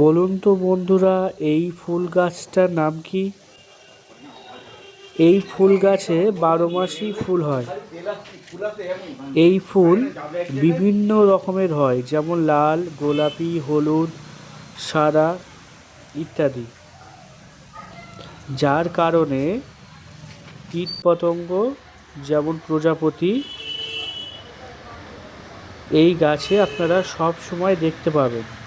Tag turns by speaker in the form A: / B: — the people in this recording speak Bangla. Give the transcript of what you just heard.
A: বলুন
B: তো বন্ধুরা, এই ফুল গাছটার নাম কি? এই ফুল গাছে বারো মাসই ফুল হয়। এই ফুল বিভিন্ন রকমের হয়, যেমন লাল, গোলাপি, হলুদ, সাদা ইত্যাদি। যার কারণে কীটপতঙ্গ যেমন প্রজাপতি এই গাছে আপনারা সব সময় দেখতে পাবেন।